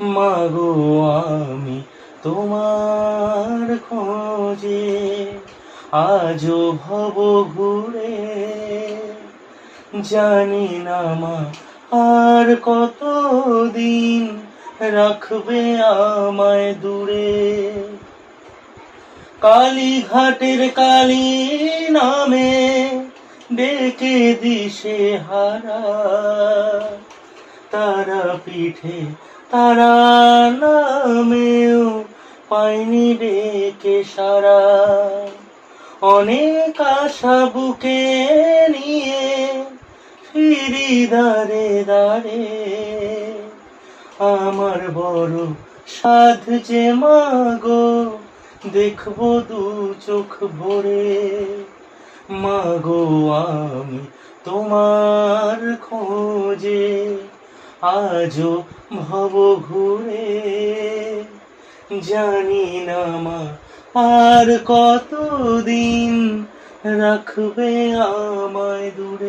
মাগো আমি তোমার খোঁজে আজও ভব ঘুরে জানি না মা আর কতদিন রাখবে আমায় দূরে। কালীঘাটের কালী নামে ডেকে দিশে হারা। তারা পিঠে তারা নামেও পাইনি ডেকে সারা। অনেক আশা বুকে নিয়ে ফিরি দাঁড়ে দাঁড়ে আমার বড় সাধ যে মাগো, দেখব দু চোখ ভরে। মাগো আমি তোমার খোঁজে। আজও ভব ঘুরে জানি না মা আর কতদিন রাখবে আমায় দূরে?